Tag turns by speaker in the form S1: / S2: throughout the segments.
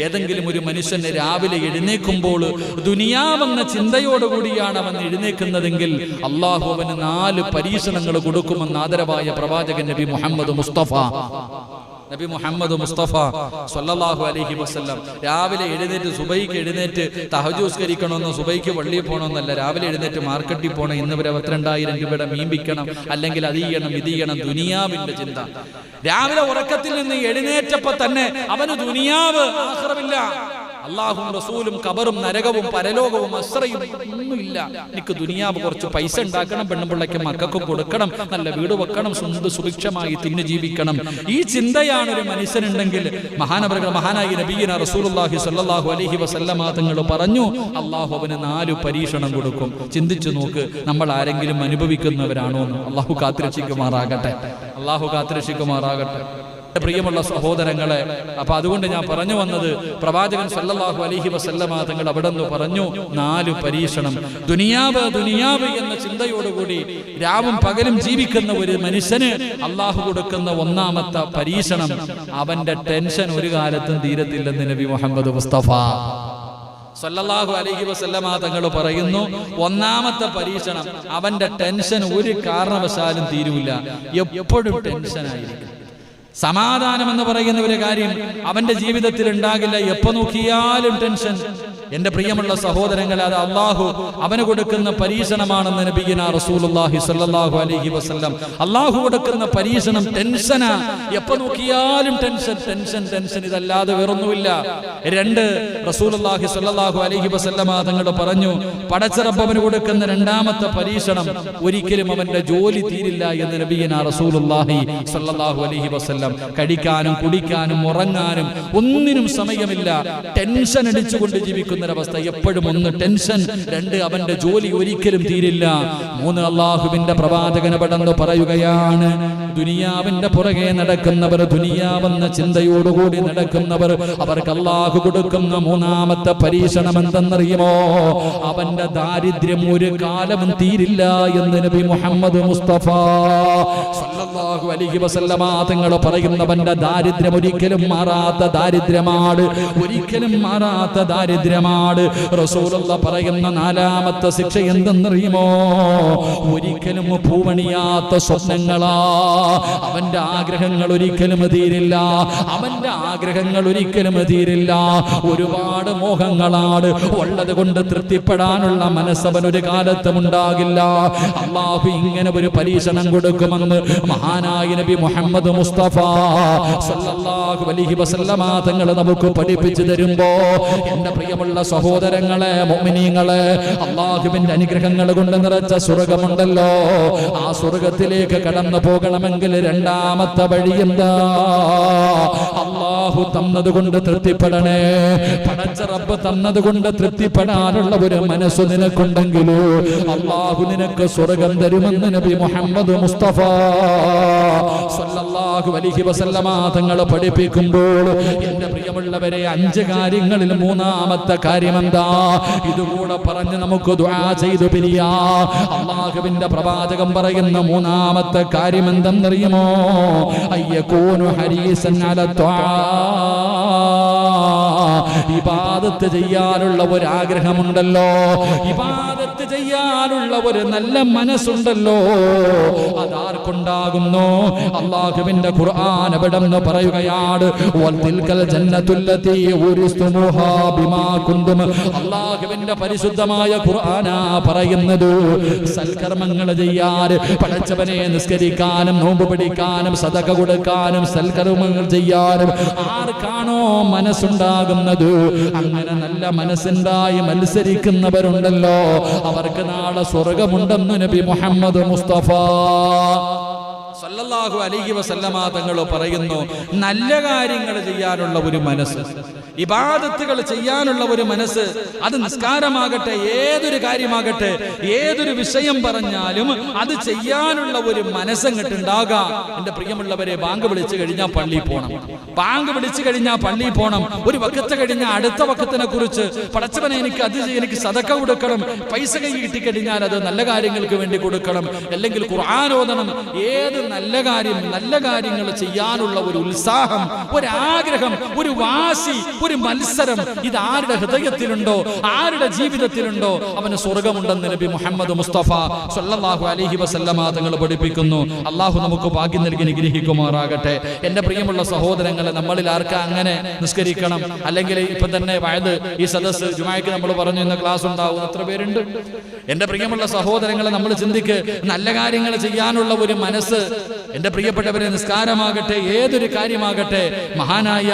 S1: ഏതെങ്കിലും ഒരു മനുഷ്യന് രാവിലെ എഴുന്നേക്കുമ്പോൾ ദുനിയാവെന്ന ചിന്തയോടുകൂടിയാണ് അവൻ എഴുന്നേക്കുന്നതെങ്കിൽ അള്ളാഹു അവന് നാല് പരീക്ഷണങ്ങൾ കൊടുക്കുമെന്ന് ആദരവായ പ്രവാചകൻ നബി മുഹമ്മദ് മുസ്തഫ. നബി മുഹമ്മദ് മുസ്തഫ സല്ലല്ലാഹു അലഹി വസല്ലം. രാവിലെ എഴുന്നേറ്റ് സുബൈക്ക് എഴുന്നേറ്റ് തഹജൂസ്കരിക്കണമെന്നോ സുബൈക്ക് പള്ളിയിൽ പോകണമെന്നല്ല രാവിലെ എഴുന്നേറ്റ് മാർക്കറ്റിൽ പോകണം. ഇന്ന് വരെ പത്തിരണ്ടായിരം രൂപയുടെ മീൻ വിൽക്കണം. അല്ലെങ്കിൽ അത് ചെയ്യണം ഇത് ചെയ്യണം ദുനിയാവിന്റെ ചിന്ത. രാവിലെ ഉറക്കത്തിൽ നിന്ന് എഴുന്നേറ്റപ്പോ തന്നെ അവന് ദുനിയാവ് ആഹ്റമില്ല അള്ളാഹും റസൂലും കബറും നരകവും പരലോകവും അസ്രയും ഒന്നുമില്ല. എനിക്ക് ദുനിയാവ് കുറച്ച് പൈസ ഉണ്ടാക്കണം പെണ്ണുപിള്ളയ്ക്ക് മക്കൾക്ക് കൊടുക്കണം നല്ല വീട് വെക്കണം സ്വന്തം സുഭിക്ഷമായി തിന്നു ജീവിക്കണം. ഈ ചിന്തയാണ് ഒരു മനുഷ്യനുണ്ടെങ്കിൽ മഹാനവറുകൾ മഹാനായി നബീന സ്വല്ലല്ലാഹു അലൈഹി വസല്ലമ തങ്ങൾ പറഞ്ഞു അള്ളാഹു അവന് നാല് പരീക്ഷണം കൊടുക്കും. ചിന്തിച്ചു നോക്ക് നമ്മൾ ആരെങ്കിലും അനുഭവിക്കുന്നവരാണോ എന്ന് അള്ളാഹു കാത്തിരക്ഷിക്കുമാറാകട്ടെ. അള്ളാഹു കാത്തിരക്ഷിക്കുമാറാകട്ടെ. എന്റെ പ്രിയമുള്ള സഹോദരങ്ങളെ അപ്പൊ അതുകൊണ്ട് ഞാൻ പറഞ്ഞു വന്നത് പ്രവാചകൻ സല്ലല്ലാഹു അലഹി വസല്ലമ തങ്ങൾ അവിടെ നിന്ന് പറഞ്ഞു നാല് പരീക്ഷണം. ദുനിയാവ് ദുനിയാവ് എന്ന ചിന്തയോടുകൂടി രാവും പകലും ജീവിക്കുന്ന ഒരു മനുഷ്യന് അള്ളാഹു കൊടുക്കുന്ന ഒന്നാമത്തെ പരീക്ഷണം അവന്റെ ടെൻഷൻ ഒരു കാലത്തും തീരത്തില്ലെന്ന് നബി മുഹമ്മദ് മുസ്തഫ. സല്ലല്ലാഹു അലൈഹി വസല്ലമ തങ്ങൾ പറയുന്നു ഒന്നാമത്തെ പരീക്ഷണം അവന്റെ ടെൻഷൻ ഒരു കാരണവശാലും തീരൂല എപ്പോഴും ടെൻഷനായിരിക്കും. സമാധാനം എന്ന് പറയുന്ന ഒരു കാര്യം അവന്റെ ജീവിതത്തിൽ ഉണ്ടാകില്ല എപ്പോ നോക്കിയാലും ടെൻഷൻ. എന്റെ പ്രിയമുള്ള സഹോദരങ്ങൾ അത് അള്ളാഹു അവന് കൊടുക്കുന്ന പരീക്ഷണമാണെന്ന് നബിഗിന റസൂലുള്ളാഹി സ്വല്ലല്ലാഹു അലൈഹി വസല്ലം അള്ളാഹു കൊടുക്കുന്ന പരീക്ഷണം ടെൻഷനാ. എപ്പോ നോക്കിയാലും ടെൻഷൻ ടെൻഷൻ ടെൻഷൻ. ഇതല്ലാതെ വേറൊന്നുമില്ല. രണ്ട് റസൂലുള്ളാഹി സ്വല്ലല്ലാഹു അലൈഹി വസല്ലമ തങ്ങൾ പറഞ്ഞു പടച്ചിറപ്പവന് കൊടുക്കുന്ന രണ്ടാമത്തെ പരീക്ഷണം ഒരിക്കലും അവന്റെ ജോലി തീരില്ല എന്ന് നബിഗിന റസൂലുള്ളാഹി സ്വല്ലല്ലാഹു അലൈഹി വസല്ലം കഴിക്കാനും കുടിക്കാനും ഉറങ്ങാനും ഒന്നിനും സമയമില്ല. ടെൻഷൻ അടിച്ചുകൊണ്ട് ജീവിക്കുന്ന ഒരവസ്ഥ എപ്പോഴും ഒന്ന്. ടെൻഷൻ രണ്ട് അവന്റെ ജോലി ഒരിക്കലും തീരില്ല. മൂന്ന് അള്ളാഹുവിന്റെ പ്രവാചകന പറയുകയാണ് ദുനിയാവിന്റെ പുറകെ നടക്കുന്നവർ ദുനിയാവെന്ന ചിന്തയോടുകൂടി നടക്കുന്നവർ അവർക്ക് അള്ളാഹു കൊടുക്കുന്ന മൂന്നാമത്തെ പരീക്ഷണം എന്തെന്നറിയുമോ അവന്റെ ദാരിദ്ര്യം ഒരു കാലവും തീരില്ല എന്ന് നബി മുഹമ്മദ് മുസ്തഫ സല്ലല്ലാഹു അലൈഹി വസല്ലമ തങ്ങൾ പറയുന്നവന്റെ ദാരിദ്ര്യം ഒരിക്കലും മാറാത്ത ദാരിദ്ര്യമാണ് ഒരിക്കലും മാറാത്ത ദാരിദ്ര്യമാണ്. റസൂലുള്ള പറയുന്ന നാലാമത്തെ ശിക്ഷ എന്തെന്നറിയുമോ? ഒരിക്കലും പൂവണിയാത്ത സ്വപ്നങ്ങളാ അവന്റെ ആഗ്രഹങ്ങൾ ഒരിക്കലും തീരില്ല അവന്റെ ആഗ്രഹങ്ങൾ ഒരിക്കലും തീരില്ല ഒരുപാട് മോഹങ്ങളാണ്. ഉള്ളത് കൊണ്ട് തൃപ്തിപ്പെടാനുള്ള മനസ്സവൻ ഒരു കാലത്തും ഉണ്ടാകില്ല. അള്ളാഹു ഇങ്ങനെ ഒരു പരീക്ഷണം കൊടുക്കുമെന്ന് മഹാനായ നബി മുഹമ്മദ് മുസ്തഫ സല്ലല്ലാഹു അലൈഹി വസല്ലമ നമുക്ക് പഠിപ്പിച്ചു തരുമ്പോ എന്റെ പ്രിയമുള്ള സഹോദരങ്ങളെ മുഅ്മിനീങ്ങളെ അള്ളാഹുവിന്റെ അനുഗ്രഹങ്ങൾ കൊണ്ട് നിറച്ച സ്വർഗമുണ്ടല്ലോ. ആ സ്വർഗത്തിലേക്ക് കടന്നു പോകണമെങ്കിൽ രണ്ടാമത്തെ വഴി എന്താ? അള്ളാഹു തന്നത് കൊണ്ട് തൃപ്തിപ്പെടണേ. പടച്ച റബ്ബ് തന്നത് കൊണ്ട് തൃപ്തിപ്പെടാനുള്ള ഒരു മനസ്സ് നിനക്കുണ്ടെങ്കിലോ? അള്ളാഹു നിനക്ക് സ്വർഗം തരുമെന്ന് നബി മുഹമ്മദ് മുസ്തഫ സല്ലല്ലാഹു അലൈഹി വസല്ലമ തങ്ങൾ പഠിപ്പിക്കുമ്പോൾ എന്റെ പ്രിയമുള്ളവരെ അഞ്ച് കാര്യങ്ങളിൽ മൂന്നാമത്തെ കാര്യം എന്താ ഇതുകൂടെ പറഞ്ഞ് നമുക്ക് ദുആ ചെയ്തു പിരിയാ. അള്ളാഹുവിന്റെ പ്രവാചകം പറയുന്ന മൂന്നാമത്തെ കാര്യം എന്തെന്നറിയുമോ അയ്യക്കൂനു ഹരീസൻ അല ഇബാദത്ത് ചെയ്യാനുള്ള ഒരു ആഗ്രഹമുണ്ടല്ലോ ഇബാദത്ത് ചെയ്യാനുള്ള ഒരു നല്ല മനസ്സുണ്ടല്ലോ. അതാർക്കുണ്ടാകുന്നു? അള്ളാഹുവിന്റെ ഖുർആൻ പറയുകയാണ്? ജന്നത്തുല്ലതി ഉരിസ്തുമുഹാ കുന്തും. അള്ളാഹുവിന്റെ പരിശുദ്ധമായ ഖുർആനാ പറയുന്നത് സൽക്കർമ്മങ്ങൾ ചെയ്യാൻ പടച്ചവനെ നിസ്കരിക്കാനും നോമ്പ് പിടിക്കാനും സതക കൊടുക്കാനും സൽക്കർമ്മങ്ങൾ ചെയ്യാനും ആർക്കാണോ മനസ്സുണ്ടാകുന്നത്? അങ്ങനെ നല്ല മനസ്സുണ്ടായി മത്സരിക്കുന്നവരുണ്ടല്ലോ. അവർക്ക് നാളെ സ്വർഗമുണ്ടെന്ന് നബി മുഹമ്മദ് മുസ്തഫ. സല്ലല്ലാഹു അലൈഹി വസല്ലമ തങ്ങൾ പറയുന്നു നല്ല കാര്യങ്ങൾ ചെയ്യാനുള്ള ഒരു മനസ്സ്. ഇബാദത്തുകൾ ചെയ്യാനുള്ള ഒരു മനസ്സ് അത് നിസ്കാരമാകട്ടെ ഏതൊരു കാര്യമാകട്ടെ ഏതൊരു വിഷയം പറഞ്ഞാലും അത് ചെയ്യാനുള്ള ഒരു മനസ്സങ്ങട്ട് ഉണ്ടാകാം. എന്റെ പ്രിയമുള്ളവരെ ബാങ്ക് വിളിച്ചു കഴിഞ്ഞാൽ പള്ളിയിൽ പോകണം ബാങ്ക് വിളിച്ചു കഴിഞ്ഞാൽ പള്ളിയിൽ പോകണം ഒരു വക്കത്ത് കഴിഞ്ഞാൽ അടുത്ത വക്കത്തിനെ കുറിച്ച് പടച്ചവനെ എനിക്ക് അത് എനിക്ക് സതക്ക കൊടുക്കണം. പൈസ കൈ കിട്ടിക്കഴിഞ്ഞാൽ അത് നല്ല കാര്യങ്ങൾക്ക് വേണ്ടി കൊടുക്കണം. അല്ലെങ്കിൽ ഖുർആൻ ഓതണം. ഏത് നല്ല കാര്യം നല്ല കാര്യങ്ങൾ ചെയ്യാനുള്ള ഒരു ഉത്സാഹം ഒരാഗ്രഹം ഒരു വാശി ഒരു മത്സരം ഇത് ആരുടെ ഹൃദയത്തിലുണ്ടോ ആരുടെ ജീവിതത്തിലുണ്ടോ? അവന് സ്വർഗമുണ്ടെന്ന് നബി മുഹമ്മദ് മുസ്തഫ സല്ലാഹു അലഹി വസല്ലമ തങ്ങൾ പഠിപ്പിക്കുന്നു. അള്ളാഹു നമുക്ക് ഭാഗ്യം നൽകി നിഗ്രഹിക്കുമാറാകട്ടെ എന്റെ പ്രിയമുള്ള സഹോദരങ്ങളെ നമ്മളിൽ ആർക്കാ അങ്ങനെ നിസ്കരിക്കണം? അല്ലെങ്കിൽ ഇപ്പൊ തന്നെ വയത് ഈ സദസ് ജുമായ്ക്ക് നമ്മൾ പറഞ്ഞു ഇന്ന് ക്ലാസ് ഉണ്ടാവും. എത്ര പേരുണ്ട്? എന്റെ പ്രിയമുള്ള സഹോദരങ്ങളെ നമ്മൾ ചിന്തിക്ക് നല്ല കാര്യങ്ങൾ ചെയ്യാനുള്ള ഒരു മനസ്സ് എന്റെ പ്രിയപ്പെട്ടവരെ നിസ്കാരമാകട്ടെ ഏതൊരു കാര്യമാകട്ടെ മഹാനായ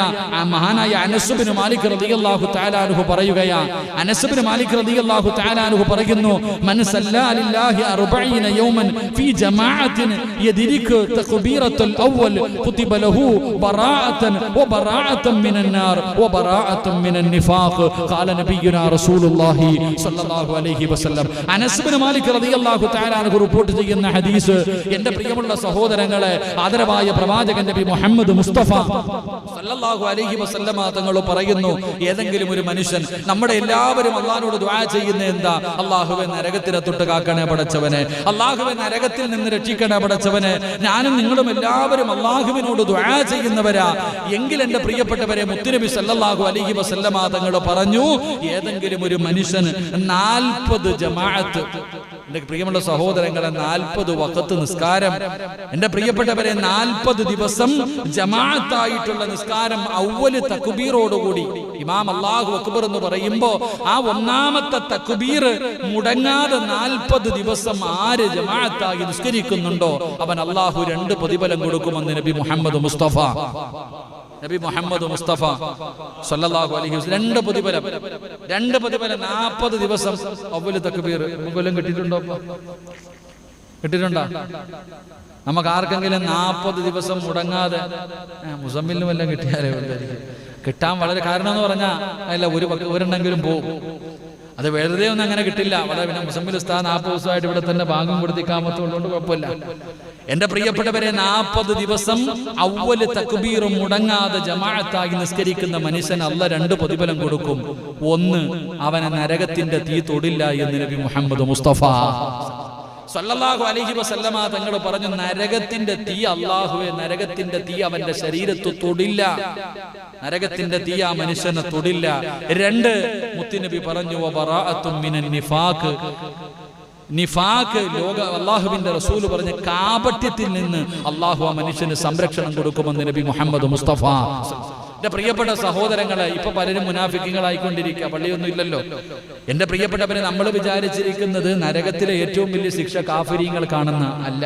S1: മഹാനായ അനസുബിന് മാലിക് റളിയല്ലാഹു താലാനുഹു പറയുകയാ. അനസുബിന് മാലിക് റളിയല്ലാഹു താലാനുഹു പറയുന്നു മൻ സല്ലാ ലില്ലാഹി അർബഈന യൗമൻ ഫീ ജമാഅത്തിൻ യദ്രികു തക്ബീറത്തുൽ അവ്വൽ കുതിബ ലഹു ബറാഅത്തൻ വബറാഅത്തൻ മിനൻ നാർ വബറാഅത്തൻ മിനൻ നിഫാഖ് ഖാല നബിയുനാ റസൂലുള്ളാഹി സ്വല്ലല്ലാഹു അലൈഹി വസല്ലം. അനസുബിന് മാലിക് റതിയല്ലാഹു തആല അൻഹു റിപ്പോർട്ട് ചെയ്യുന്ന ഹദീസ് എന്റെ പ്രിയമുള്ള സഹോദരങ്ങളെ ആദരവായ പ്രവാചകൻ നബി മുഹമ്മദ് മുസ്തഫ. സല്ലല്ലാഹു അലൈഹി വസല്ലമ തങ്ങൾ പറയുന്നു ഏതെങ്കിലും ഒരു മനുഷ്യൻ നമ്മുടെ എല്ലാവരും അള്ളാഹിനോട് ദുആ ചെയ്യുന്ന എന്താ? അള്ളാഹുവെ നരകത്തിനെ തൊട്ട് കാക്കണേ പടച്ചവനെ. അള്ളാഹുവെ നരകത്തിൽ നിന്ന് രക്ഷിക്കണേ പടച്ചവനെ. ഞാനും നിങ്ങളും എല്ലാവരും അള്ളാഹുവിനോട് ദുആ ചെയ്യുന്നവരാ. എങ്കിൽ എന്റെ പ്രിയപ്പെട്ടവരെ മുത്തുനബി സല്ലല്ലാഹു അലൈഹി വസല്ലമ തങ്ങൾ പറഞ്ഞു ഏതെങ്കിലും ഒരു മനുഷ്യൻ നാൽപ്പത് ജമാഅത്ത് എന്റെ പ്രിയമുള്ള സഹോദരങ്ങളെ നാൽപ്പത് വക്കത്ത് നിസ്കാരം. എന്റെ പ്രിയപ്പെട്ടവരെ നാൽപ്പത് ദിവസം ജമാഅത്തായിട്ടുള്ള നിസ്കാരം ഔവൽ തക്കുബീറോടുകൂടി ഇമാം അള്ളാഹു അക്ബർ എന്ന് പറയുമ്പോൾ ആ ഒന്നാമത്തെ തക്കുബീർ മുടങ്ങാതെ നാൽപ്പത് ദിവസം ആര് ജമാഅത്തായി നിസ്കരിക്കുന്നുണ്ടോ? അവൻ അള്ളാഹു രണ്ട് പ്രതിഫലം കൊടുക്കുമെന്ന് നബി മുഹമ്മദ് മുസ്തഫ. നബി മുഹമ്മദ് മുസ്തഫ സല്ലല്ലാഹു അലൈഹി വസല്ലം. രണ്ട് പ്രതിഫലം. രണ്ട് പ്രതിഫലം. നാൽപ്പത് ദിവസം അവൽ തക്ബീർ മുമ്പെല്ലാം കിട്ടിയിട്ടുണ്ടോ? കിട്ടിയിട്ടുണ്ടോ? നമുക്ക് ആർക്കെങ്കിലും നാൽപ്പത് ദിവസം മുടങ്ങാതെ മുസമ്മിലും എല്ലാം കിട്ടിയാലേ കിട്ടാൻ വളരെ കാരണം എന്ന് പറഞ്ഞാൽ അല്ല ഒരു ഒരെണ്ണെങ്കിലും പോകും അത് വെറുതെ ഒന്നും അങ്ങനെ കിട്ടില്ല. വളരെ പിന്നെ മുസമ്മിൽ ഉസ്താ നാൽപ്പത് ദിവസമായിട്ട് ഇവിടെ തന്നെ ഭാഗം കൊടുത്തിക്കാമത്തുള്ളതുകൊണ്ട് കുഴപ്പമില്ല. എന്റെ പ്രിയപ്പെട്ടവരെ നാൽപ്പത് ദിവസം അവൽ തക്ബീറും മുടങ്ങാതെ ജമാഅത്തായി നിസ്കരിക്കുന്ന മനുഷ്യൻ അല്ല രണ്ട് പ്രതിഫലം കൊടുക്കും. ഒന്ന് അവനെ നരകത്തിന്റെ തീ തൊടില്ല എന്ന് നബി മുഹമ്മദ് മുസ്തഫ. സല്ലല്ലാഹു അലഹി വസല്ലമ തങ്ങൾ പറഞ്ഞു നരകത്തിന്റെ തീ അള്ളാഹുവെ നരകത്തിന്റെ തീ അവന്റെ ശരീരത്ത് തൊടില്ല. നരകത്തിന്റെ തീ ആ മനുഷ്യനെ തൊടില്ല. രണ്ട് മുത്തുനബി പറഞ്ഞു നിഫാഖ്. നിഫാക്ക് ലോക അള്ളാഹുവിന്റെ റസൂൽ പറഞ്ഞ കാപട്യത്തിൽ നിന്ന് അള്ളാഹു ആ മനുഷ്യന് സംരക്ഷണം കൊടുക്കുമെന്ന് നബി മുഹമ്മദ് മുസ്തഫ. എന്റെ പ്രിയപ്പെട്ട സഹോദരങ്ങളെ ഇപ്പൊ പലരും മുനാഫിക്കങ്ങളായിക്കൊണ്ടിരിക്കുക പള്ളിയൊന്നും ഇല്ലല്ലോ എന്റെ പ്രിയപ്പെട്ടവരെ നമ്മൾ വിചാരിച്ചിരിക്കുന്നത് നരകത്തിലെ ഏറ്റവും വലിയ ശിക്ഷ കാഫര്യങ്ങൾ കാണുന്ന അല്ല.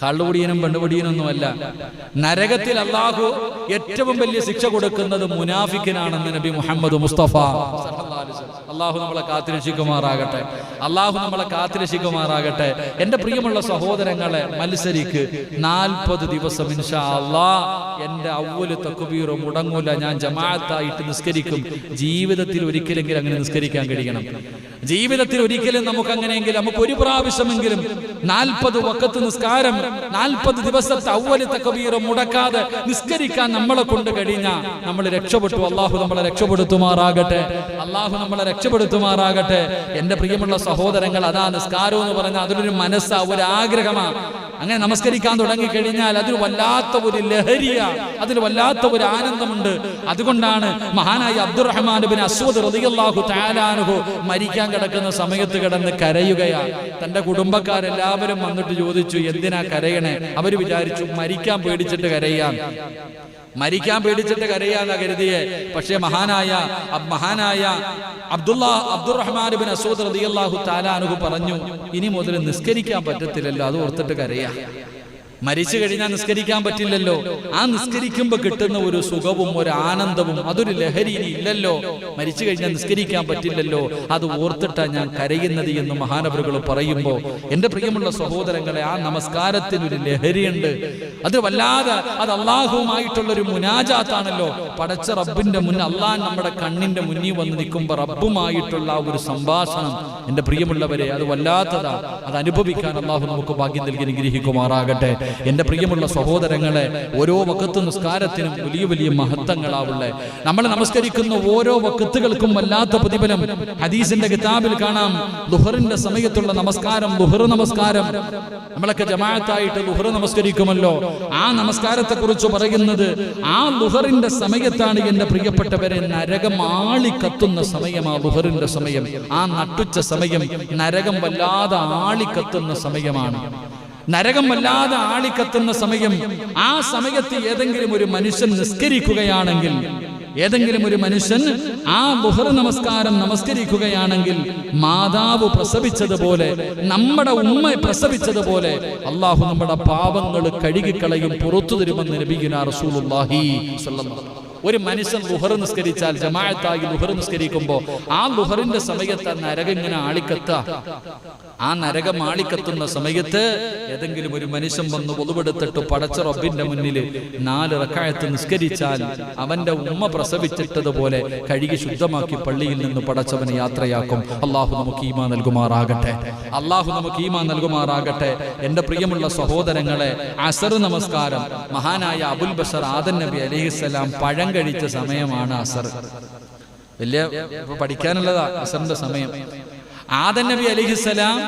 S1: കള്ളുകുടിയനും പെണ്ണുപടിയനൊന്നും അല്ല നരകത്തിൽ അള്ളാഹു ഏറ്റവും വലിയ ശിക്ഷ കൊടുക്കുന്നത് മുനാഫിക്കിനാണെന്ന് നബി മുഹമ്മദ് മുസ്തഫ അള്ളാഹു നമ്മളെ കാത്തിരക്ഷിക്കുമാറാകട്ടെ. അള്ളാഹു നമ്മളെ കാത്തിരക്ഷിക്കുമാറാകട്ടെ. എന്റെ പ്രിയമുള്ള സഹോദരങ്ങളെ മത്സരിക്ക് നാൽപ്പത് ദിവസം ഇൻഷാ അള്ളാ എന്റെ അവൽ തക്കുബീറും മുടങ്ങൂല. ഞാൻ ജമാഅത്തായിട്ട് നിസ്കരിക്കും. ജീവിതത്തിൽ ഒരിക്കലെങ്കിലും അങ്ങനെ നിസ്കരിക്കാൻ കഴിയണം. ജീവിതത്തിൽ ഒരിക്കലും നമുക്ക് അങ്ങനെയെങ്കിലും നമുക്ക് ഒരു പ്രാവശ്യമെങ്കിലും നാൽപ്പത് വക്കത്ത് നിസ്കാരം നാൽപ്പത് ദിവസത്തെ അവലത്തെ തക്കബീറും മുടക്കാതെ നിസ്കരിക്കാൻ നമ്മളെ കൊണ്ട് കഴിഞ്ഞ നമ്മൾ രക്ഷപ്പെട്ടു. അള്ളാഹു നമ്മളെ രക്ഷപ്പെടുത്തുമാറാകട്ടെ. അള്ളാഹു നമ്മളെ രക്ഷപ്പെടുത്തുമാറാകട്ടെ. എന്റെ പ്രിയമുള്ള സഹോദരങ്ങൾ അതാ നിസ്കാരം എന്ന് പറഞ്ഞാൽ അതിലൊരു മനസ്സാ ഒരു ആഗ്രഹമാ അങ്ങനെ നമസ്കരിക്കാൻ തുടങ്ങി കഴിഞ്ഞാൽ അതിൽ വല്ലാത്ത ഒരു ലഹരിയ അതിൽ വല്ലാത്ത ഒരു ആനന്ദമുണ്ട്. അതുകൊണ്ടാണ് മഹാനായ അബ്ദുറഹ്മാൻ ബിൻ അസ്വദ് റളിയല്ലാഹു താലാനുഹു മരിക്കാൻ കിടക്കുന്ന സമയത്ത് കിടന്ന് കരയുകയാണ് തന്റെ കുടുംബക്കാരെല്ലാവരും വന്നിട്ട് ചോദിച്ചു എന്തിനാ കരയണേ? അവർ വിചാരിച്ചു മരിക്കാൻ പേടിച്ചിട്ട് കരയാം. മരിക്കാൻ പേടിച്ചിട്ട് കരയാന്ന കരുതിയെ പക്ഷേ മഹാനായ മഹാനായ അബ്ദുള്ള അബ്ദുറഹ്മാൻ ബിൻ അസൂദ് റളിയല്ലാഹു താലാനുഹു പറഞ്ഞു ഇനി മുതൽ നിസ്കരിക്കാൻ പറ്റത്തില്ലല്ലോ അത് ഓർത്തിട്ട് കരയാ. മരിച്ചു കഴിഞ്ഞാൽ നിസ്കരിക്കാൻ പറ്റില്ലല്ലോ. ആ നിസ്കരിക്കുമ്പോൾ കിട്ടുന്ന ഒരു സുഖവും ഒരു ആനന്ദവും അതൊരു ലഹരി ഇല്ലല്ലോ. മരിച്ചു കഴിഞ്ഞാൽ നിസ്കരിക്കാൻ പറ്റില്ലല്ലോ. അത് ഓർത്തിട്ടാ ഞാൻ കരയുന്നത് എന്ന് മഹാനവറുകൾ പറയുമ്പോൾ എന്റെ പ്രിയമുള്ള സഹോദരങ്ങളെ ആ നമസ്കാരത്തിന് ഒരു ലഹരിയുണ്ട്. അത് വല്ലാതെ അത് അള്ളാഹുവുമായിട്ടുള്ള ഒരു മുനാജാത്താണല്ലോ. പടച്ച റബ്ബിന്റെ മുന്നിൽ അള്ളാഹ് നമ്മുടെ കണ്ണിന്റെ മുന്നിൽ വന്ന് നിൽക്കുമ്പോൾ റബ്ബുമായിട്ടുള്ള ഒരു സംഭാഷണം എന്റെ പ്രിയമുള്ളവരെ അത് വല്ലാത്തതാ. അത് അനുഭവിക്കാൻ അള്ളാഹു നമുക്ക് ഭാഗ്യം നൽകി അനുഗ്രഹിക്കുമാറാകട്ടെ. എന്റെ പ്രിയമുള്ള സഹോദരങ്ങളെ ഓരോ വക്കത്ത് നിസ്കാരത്തിനും വലിയ വലിയ മഹത്വങ്ങളാവുള്ളേ. നമ്മൾ നമസ്കരിക്കുന്ന ഓരോ വക്കത്തുകൾക്കും വല്ലാത്ത പ്രതിഫലം. ഹദീസിന്റെ കിതാബിൽ കാണാം ദുഹറിന്റെ സമയത്തുള്ള നമസ്കാരം ദുഹർ നമസ്കാരം. നമ്മളൊക്കെ ജമാഅത്തായിട്ട് ദുഹർ നമസ്കരിക്കുമല്ലോ. ആ നമസ്കാരത്തെ കുറിച്ച് പറയുന്നത് ആ ദുഹറിന്റെ സമയത്താണ് എന്റെ പ്രിയപ്പെട്ടവരെ നരകം ആളിക്കത്തുന്ന സമയം ആ ദുഹറിന്റെ സമയം. ആ നട്ടുച്ച സമയം നരകം വല്ലാതെ ആളിക്കത്തുന്ന സമയമാണ്. നരകം വല്ലാതെ ആളിക്കത്തുന്ന സമയം ആ സമയത്ത് ഏതെങ്കിലും ഒരു മനുഷ്യൻ നിസ്കരിക്കുകയാണെങ്കിൽ ഏതെങ്കിലും ഒരു മനുഷ്യൻ ആ ബുഹർ നമസ്കാരം നമസ്കരിക്കുകയാണെങ്കിൽ മാതാവ് പ്രസവിച്ചതുപോലെ നമ്മുടെ ഉമ്മ പ്രസവിച്ചതുപോലെ അള്ളാഹു നമ്മുടെ പാവങ്ങൾ കഴുകിക്കളയും പുറത്തു തരുമെന്ന് നബിഗുന റസൂലുള്ളാഹി സ്വല്ലല്ലാഹു ഒരു മനുഷ്യൻ ലുഹർ നിസ്കരിച്ചാൽ ജമാഅത്തായി ലുഹർ നിസ്കരിക്കുമ്പോൾ ആ ലുഹറിന്റെ സമയത്ത് ആ നരകം ഇങ്ങനെ ആളിക്കത്ത. ആ നരകം ആളിക്കത്തുന്ന സമയത്ത് ഏതെങ്കിലും ഒരു മനുഷ്യൻ വന്ന് ഒതുവെടുത്തിട്ട് പടച്ച റബ്ബിന്റെ മുന്നിൽ നാല് റക്കായത്ത് നിസ്കരിച്ചാൽ അവന്റെ ഉമ്മ പ്രസവിച്ചിട്ടതുപോലെ കഴുകി ശുദ്ധമാക്കി പള്ളിയിൽ നിന്ന് പടച്ചവനെ യാത്രയാക്കും. അള്ളാഹു നമുക്ക് ഈമാ നൽകുമാറാകട്ടെ. അള്ളാഹു നമുക്ക് ഈമാ നൽകുമാറാകട്ടെ. എന്റെ പ്രിയമുള്ള സഹോദരങ്ങളെ അസർ നമസ്കാരം. മഹാനായ അബുൽ ബഷർ ആദൻ നബി അലഹിസ്സലാം പഴം കഴിച്ച സമയമാണ് അസർ. വലിയ പഠിക്കാനുള്ളതാ അസറിന്റെ സമയം. ആദൻ നബി അലിഹിസലാം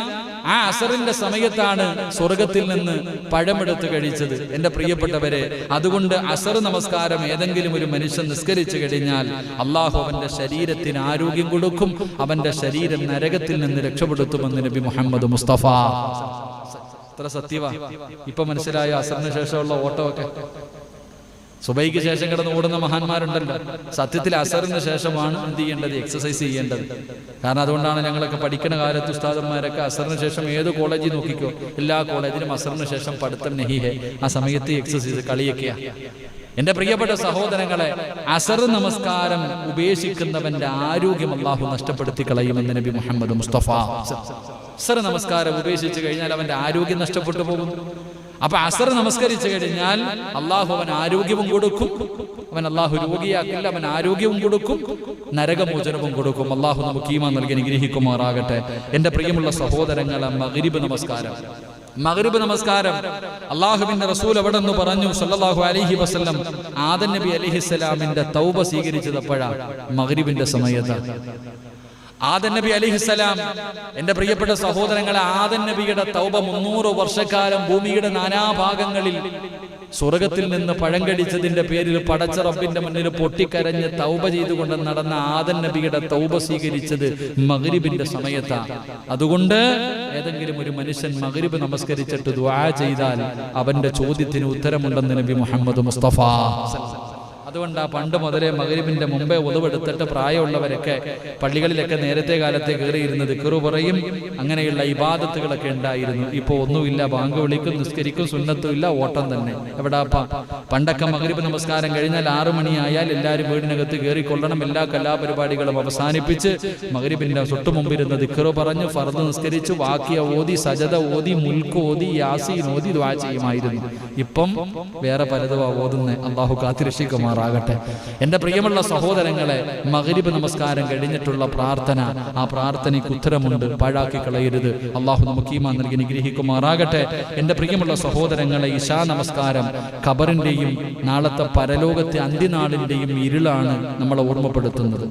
S1: ആ അസറിന്റെ സമയത്താണ് സ്വർഗത്തിൽ നിന്ന് പഴമെടുത്ത് കഴിച്ചത്. എന്റെ പ്രിയപ്പെട്ടവരെ അതുകൊണ്ട് അസർ നമസ്കാരം ഏതെങ്കിലും ഒരു മനുഷ്യൻ നിസ്കരിച്ചു കഴിഞ്ഞാൽ അള്ളാഹു അവന്റെ ശരീരത്തിന് ആരോഗ്യം കൊടുക്കും അവന്റെ ശരീരം നരകത്തിൽ നിന്ന് രക്ഷപ്പെടുത്തുമെന്ന് നബി മുഹമ്മദ് മുസ്തഫ. ഇത്ര സത്യവാ. ഇപ്പൊ മനസ്സിലായ അസറിന് ശേഷമുള്ള ഓട്ടമൊക്കെ? സുബൈക്ക് ശേഷം കിടന്ന് ഓടുന്ന മഹാന്മാരുണ്ടല്ലോ. സത്യത്തിൽ അസറിന് ശേഷമാണ് എന്ത് ചെയ്യേണ്ടത്? എക്സസൈസ് ചെയ്യേണ്ടത്? കാരണം അതുകൊണ്ടാണ് ഞങ്ങളൊക്കെ പഠിക്കുന്ന കാലത്ത് ഉസ്താദന്മാരൊക്കെ അസറിന് ശേഷം ഏത് കോളേജിൽ നോക്കിക്കോ? എല്ലാ കോളേജിലും അസറിന് ശേഷം പഠിത്തം നെഹിഹെ. ആ സമയത്ത് എക്സസൈസ് കളിയൊക്കെയാ. എന്റെ പ്രിയപ്പെട്ട സഹോദരങ്ങളെ അസർ നമസ്കാരം ഉപേക്ഷിക്കുന്നവന്റെ ആരോഗ്യം അള്ളാഹു നഷ്ടപ്പെടുത്തി കളയുമെന്ന് നബി മുഹമ്മദ് മുസ്തഫ. അസർ നമസ്കാരം ഉപേക്ഷിച്ചു കഴിഞ്ഞാൽ അവന്റെ ആരോഗ്യം നഷ്ടപ്പെട്ടു പോകും. അപ്പൊ അസർ നമസ്കരിച്ചു കഴിഞ്ഞാൽ അള്ളാഹു അവൻ ആരോഗ്യവും കൊടുക്കും. അവൻ അള്ളാഹു രോഗിയാക്കില്ല അവൻ ആരോഗ്യവും കൊടുക്കും. നരകമോചനവും കൊടുക്കും. അള്ളാഹു നമുക്ക് ഈമാ നൽകി അനുഗ്രഹിക്കുമാറാകട്ടെ. എന്റെ പ്രിയമുള്ള സഹോദരങ്ങളെ മകരിബ് നമസ്കാരം. മകരിബ് നമസ്കാരം. അള്ളാഹുവിന്റെ റസൂൽ എവിടെ നിന്ന് പറഞ്ഞു? സല്ലാഹു അലഹി വസ്ലം ആദൻ നബി അലഹിസ്സലാമിന്റെ തൗബ സ്വീകരിച്ചത് എപ്പോഴാണ് മകരിബിന്റെ സമയത്ത്. ആദൻ നബി അലിഹിസലാം എന്റെ പ്രിയപ്പെട്ട സഹോദരങ്ങളെ ആദൻ നബിയുടെ തൗബ മുന്നൂറ് വർഷക്കാലം ഭൂമിയുടെ നാനാഭാഗങ്ങളിൽ സ്വർഗത്തിൽ നിന്ന് പഴം കടിച്ചതിന്റെ പേരിൽ പടച്ച റബ്ബിന്റെ മുന്നിൽ പൊട്ടിക്കരഞ്ഞ് തൗബ ചെയ്തുകൊണ്ട് നടന്ന ആദൻ നബിയുടെ തൗബ സ്വീകരിച്ചത് മകരിബിന്റെ സമയത്താണ് അതുകൊണ്ട് ഏതെങ്കിലും ഒരു മനുഷ്യൻ മഗ്രിബ് നമസ്കരിച്ചിട്ട് ദ്വാ ചെയ്താൽ അവന്റെ ചോദ്യത്തിന് ഉത്തരമുണ്ടെന്ന് നബി മുഹമ്മദ് മുസ്തഫ. അതുകൊണ്ട് പണ്ട് മുതലേ മകരിബിന്റെ മുമ്പേ ഉതവെടുത്തിട്ട് പ്രായമുള്ളവരൊക്കെ പള്ളികളിലൊക്കെ നേരത്തെ കാലത്തെ കയറിയിരുന്നത് കിറു പറയും അങ്ങനെയുള്ള ഇബാദത്തുകളൊക്കെ ഉണ്ടായിരുന്നു. ഇപ്പൊ ഒന്നുമില്ല ബാങ്ക് വിളിക്കും നിസ്കരിക്കും സുന്നത്തും ഇല്ല ഓട്ടം തന്നെ. എവിടാപ്പാ പണ്ടൊക്കെ മകരിബ് നമസ്കാരം കഴിഞ്ഞാൽ ആറു മണിയായാൽ എല്ലാവരും വീടിനകത്ത് കയറിക്കൊള്ളണം എല്ലാ കലാപരിപാടികളും അവസാനിപ്പിച്ച് മകരിബിന്റെ തൊട്ടു മുമ്പിരുന്ന് ദിക്കറു പറഞ്ഞു ഫർദ് നിസ്കരിച്ച് വാക്കിയ ഓതി സജത ഓതി മുൽക്ക് ഓതി യാസീൻ ഓതി ദ്വാ ചെയ്യുമായിരുന്നു. ഇപ്പം വേറെ പലതും ഓതുന്നേ. അള്ളാഹു കാത്തിരക്ഷിക്കുമാറാകട്ടെ എന്റെ പ്രിയമുള്ള സഹോദരങ്ങളെ മകരിബ് നമസ്കാരം കഴിഞ്ഞിട്ടുള്ള പ്രാർത്ഥന ആ പ്രാർത്ഥനയ്ക്ക് ഉത്തരമുണ്ട്. പാഴാക്കി കളയരുത്. അള്ളാഹു നമുക്ക് ഈ നൽകി നിഗ്രഹിക്കുമാറാകട്ടെ എന്റെ പ്രിയമുള്ള സഹോദരങ്ങളെ ഇശാ നമസ്കാരം ഖബറിന്റെയും നാളത്തെ പരലോകത്തെ അന്ത്യനാളിന്റെയും ഇരുളാണ് നമ്മളെ ഓർമ്മപ്പെടുത്തുന്നത്.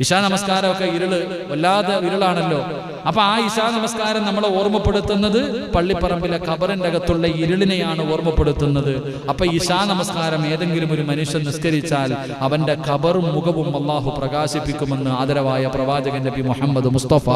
S1: ഇശാ നമസ്കാരമൊക്കെ ഇരുൾ വല്ലാതെ ഇരുളാണല്ലോ. അപ്പൊ ആ ഇശാ നമസ്കാരം നമ്മളെ ഓർമ്മപ്പെടുത്തുന്നത് പള്ളിപ്പറമ്പിലെ ഖബറിന്റെ അകത്തുള്ള ഇരുളിനെയാണ് ഓർമ്മപ്പെടുത്തുന്നത്. അപ്പൊ ഇശാ നമസ്കാരം ഏതെങ്കിലും ഒരു മനുഷ്യൻ നിസ്കരിച്ചാൽ അവന്റെ ഖബറും മുഖവും അള്ളാഹു പ്രകാശിപ്പിക്കുമെന്ന് ആദരവായ പ്രവാചകൻ നബി മുഹമ്മദ് മുസ്തഫ.